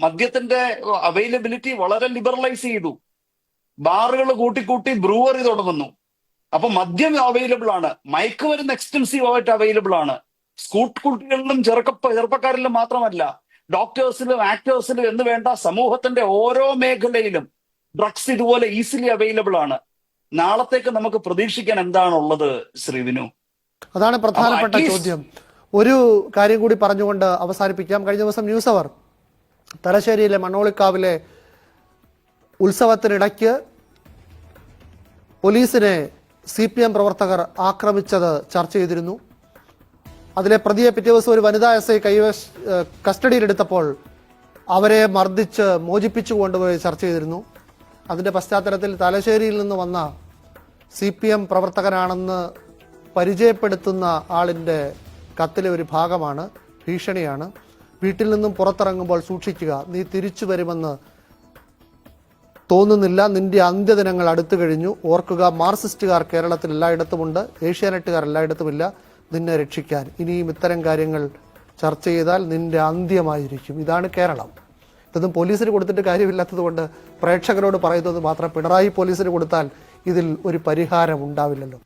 മദ്യത്തിന്റെ അവൈലബിലിറ്റി വളരെ ലിബറലൈസ് ചെയ്തു. ബാറുകൾ കൂട്ടിക്കൂട്ടി ബ്രൂവറി തുടങ്ങുന്നു. അപ്പൊ മദ്യം അവൈലബിൾ ആണ്. മയക്കുമരുന്ന് എക്സ്റ്റൻസീവ് ആയിട്ട് അവൈലബിൾ ആണ്. സ്കൂൾ കുട്ടികളിലും ചെറുക്ക ചെറുപ്പക്കാരിലും മാത്രമല്ല ഡോക്ടേഴ്സിലും ആക്ടേഴ്സിലും എന്ന് വേണ്ട സമൂഹത്തിന്റെ ഓരോ മേഖലയിലും ഡ്രഗ്സ് ഇതുപോലെ ഈസിലി അവൈലബിൾ ആണ്. നാളത്തേക്ക് നമുക്ക് പ്രതീക്ഷിക്കാൻ എന്താണുള്ളത് ശ്രീവിനു അതാണ് പ്രധാനപ്പെട്ട ചോദ്യം. ഒരു കാര്യം കൂടി പറഞ്ഞുകൊണ്ട് അവസാനിപ്പിക്കാം. കഴിഞ്ഞ ദിവസം ന്യൂസ് അവർ തലശ്ശേരിയിലെ മണ്ണോളിക്കാവിലെ ഉത്സവത്തിനിടയ്ക്ക് പോലീസിനെ സി പി എം പ്രവർത്തകർ ആക്രമിച്ചത് ചർച്ച ചെയ്തിരുന്നു. അതിലെ പ്രതിയെ പിറ്റേ ദിവസം ഒരു വനിതാ എസ് ഐ കൈവശ കസ്റ്റഡിയിലെടുത്തപ്പോൾ അവരെ മർദ്ദിച്ച് മോചിപ്പിച്ചു കൊണ്ടുപോയി ചർച്ച ചെയ്തിരുന്നു. അതിന്റെ പശ്ചാത്തലത്തിൽ തലശ്ശേരിയിൽ നിന്ന് വന്ന സി പി എം പ്രവർത്തകനാണെന്ന് പരിചയപ്പെടുത്തുന്ന ആളിന്റെ കത്തിലെ ഒരു ഭാഗമാണ് ഭീഷണിയാണ്. വീട്ടിൽ നിന്നും പുറത്തിറങ്ങുമ്പോൾ സൂക്ഷിക്കുക നീ തിരിച്ചു വരുമെന്ന് തോന്നുന്നില്ല. നിന്റെ അന്ത്യദിനങ്ങൾ അടുത്തു കഴിഞ്ഞു. ഓർക്കുക മാർസിസ്റ്റുകാർ കേരളത്തിൽ എല്ലായിടത്തുമുണ്ട്. ഏഷ്യാനെറ്റുകാർ എല്ലായിടത്തുമില്ല. നിന്നെ രക്ഷിക്കാൻ. ഇനിയും ഇത്തരം കാര്യങ്ങൾ ചർച്ച ചെയ്താൽ നിന്റെ അന്ത്യമായിരിക്കും. ഇതാണ് കേരളം. ഇതൊന്നും പോലീസിന് കൊടുത്തിട്ട് കാര്യമില്ലാത്തതുകൊണ്ട് പ്രേക്ഷകരോട് പറയുന്നത് മാത്രം പിണറായി പോലീസിന് കൊടുത്താൽ ഇതിൽ ഒരു പരിഹാരം ഉണ്ടാവില്ലല്ലോ.